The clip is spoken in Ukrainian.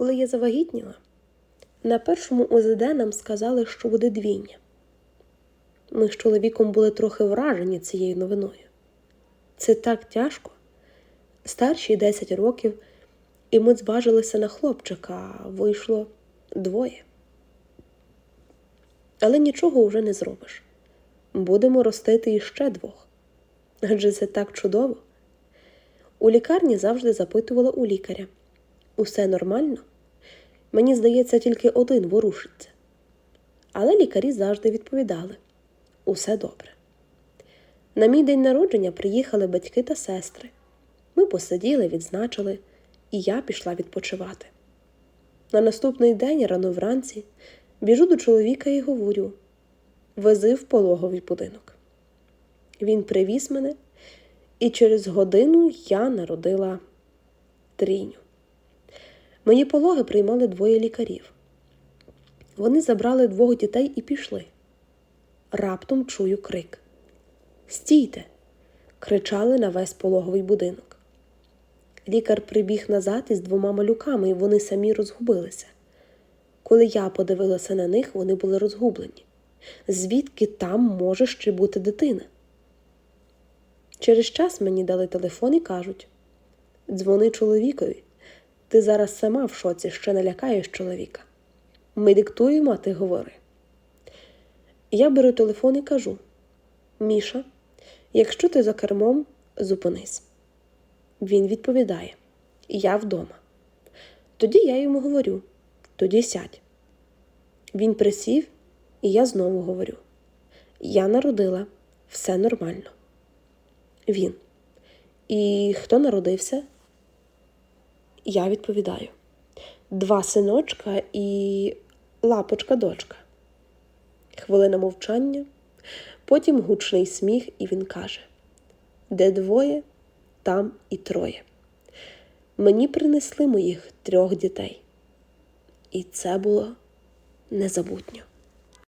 Коли я завагітніла, на першому ОЗД нам сказали, що буде двійня. Ми з чоловіком були трохи вражені цією новиною. Це так тяжко. Старшій 10 років, і ми зважилися на хлопчика, а вийшло двоє. Але нічого вже не зробиш. Будемо ростити іще двох. Адже це так чудово. У лікарні завжди запитувала у лікаря: усе нормально? Мені здається, тільки один ворушиться. Але лікарі завжди відповідали: усе добре. На мій день народження приїхали батьки та сестри. Ми посиділи, відзначили, і я пішла відпочивати. На наступний день, рано вранці, біжу до чоловіка і говорю: вези в пологовий будинок. Він привіз мене, і через годину я народила трійню. Мої пологи приймали двоє лікарів. Вони забрали двох дітей і пішли. Раптом чую крик. Стійте! кричали на весь пологовий будинок. Лікар прибіг назад із двома малюками, і вони самі розгубилися. Коли я подивилася на них, вони були розгублені. Звідки там може ще бути дитина? Через час мені дали телефон і кажуть: дзвони чоловікові. Ти зараз сама в шоці ще не лякаєш чоловіка. Ми диктуємо, а ти говори. Я беру телефон і кажу: Міша, якщо ти за кермом, зупинись. Він відповідає: Я вдома. Тоді я йому говорю: тоді сядь. Він присів, і я знову говорю: Я народила, все нормально. Він. І хто народився? Я відповідаю: два синочка і лапочка дочка. Хвилина мовчання, потім гучний сміх, і він каже: Де двоє, там і троє. Мені принесли моїх трьох дітей. І це було незабутньо.